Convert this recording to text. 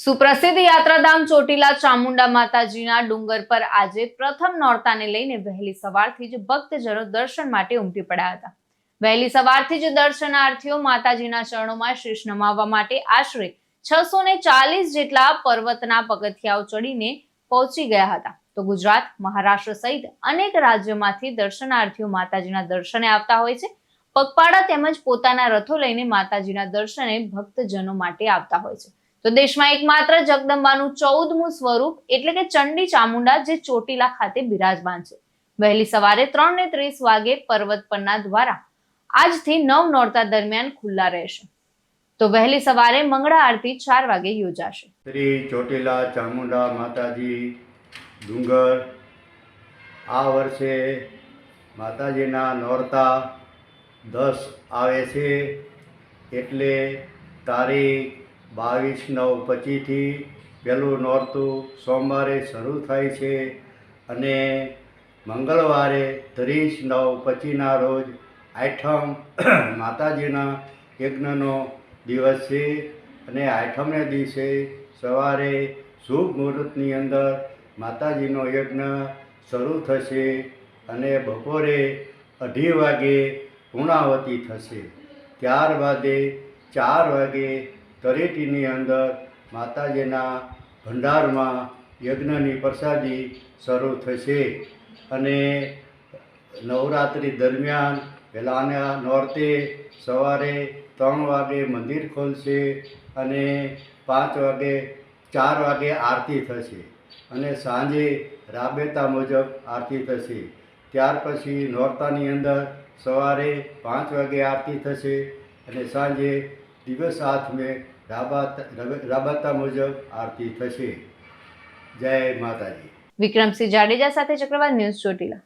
સુપ્રસિદ્ધ યાત્રાધામ ચોટીલા ચામુંડા માતાજીના ડુંગર પર આજે પ્રથમ નોરતાને લઈને વહેલી સવારથી જ ભક્તજનો દર્શન માટે ઉમટી પડ્યા હતા. વહેલી સવારથી જ દર્શનાર્થીઓ માતાજીના ચરણોમાં શીશ નમાવવા માટે આશરે છસો ચાલીસ જેટલા પર્વતના પગથિયાઓ ચડીને પહોંચી ગયા હતા. તો ગુજરાત, મહારાષ્ટ્ર સહિત અનેક રાજ્યોમાંથી દર્શનાર્થીઓ માતાજીના દર્શને આવતા હોય છે. પગપાળા તેમજ પોતાના રથો લઈને માતાજીના દર્શને ભક્તજનો માટે આવતા હોય છે. તો દેશમાં એકમાત્ર જગદંબાનું ચૌદમું સ્વરૂપ એટલે કે ચંડી ચામુંડા જે ચોટીલા ખાતે બિરાજમાન છે. વહેલી સવારે ત્રણ ને ત્રીસ વાગે પર્વત પરના દ્વારા આજથી નવ નોરતા દરમિયાન ખુલ્લા રહેશે. તો વહેલી સવારે મંગળા આરતી ચાર વાગે યોજાશે. શ્રી ચોટીલા ચામુંડા માતાજી ડુંગર, આ વર્ષે માતાજીના નોરતા દસ આવે છે એટલે તારીખ બાવીસ, નવ પચીથી પહેલું નોરતું સોમવારે શરૂ થાય છે અને મંગળવારે ત્રીસ, નવ પચીના રોજ આઠમ માતાજીના યજ્ઞનો દિવસ છે અને આઠમને દિવસે સવારે શુભ મુહૂર્તની અંદર માતાજીનો યજ્ઞ શરૂ થશે અને બપોરે અઢી વાગે પૂર્ણાવતી થશે. ત્યારબાદે ચાર વાગે તળેટીની અંદર માતાજીના ભંડારમાં યજ્ઞની પ્રસાદી શરૂ થશે અને નવરાત્રિ દરમિયાન પહેલાંના નોરતે સવારે ત્રણ વાગે મંદિર ખોલશે અને પાંચ વાગે, ચાર વાગે આરતી થશે અને સાંજે રાબેતા મુજબ આરતી થશે. ત્યાર પછી નોરતાની અંદર સવારે પાંચ વાગે આરતી થશે અને સાંજે દિવસ હાથમે રાબાત રાબાતા મુજબ આરતી થશે. જય માતાજી. વિક્રમસિંહ જાડેજા સાથે ચક્રવાત ન્યૂઝ ચોટીલા.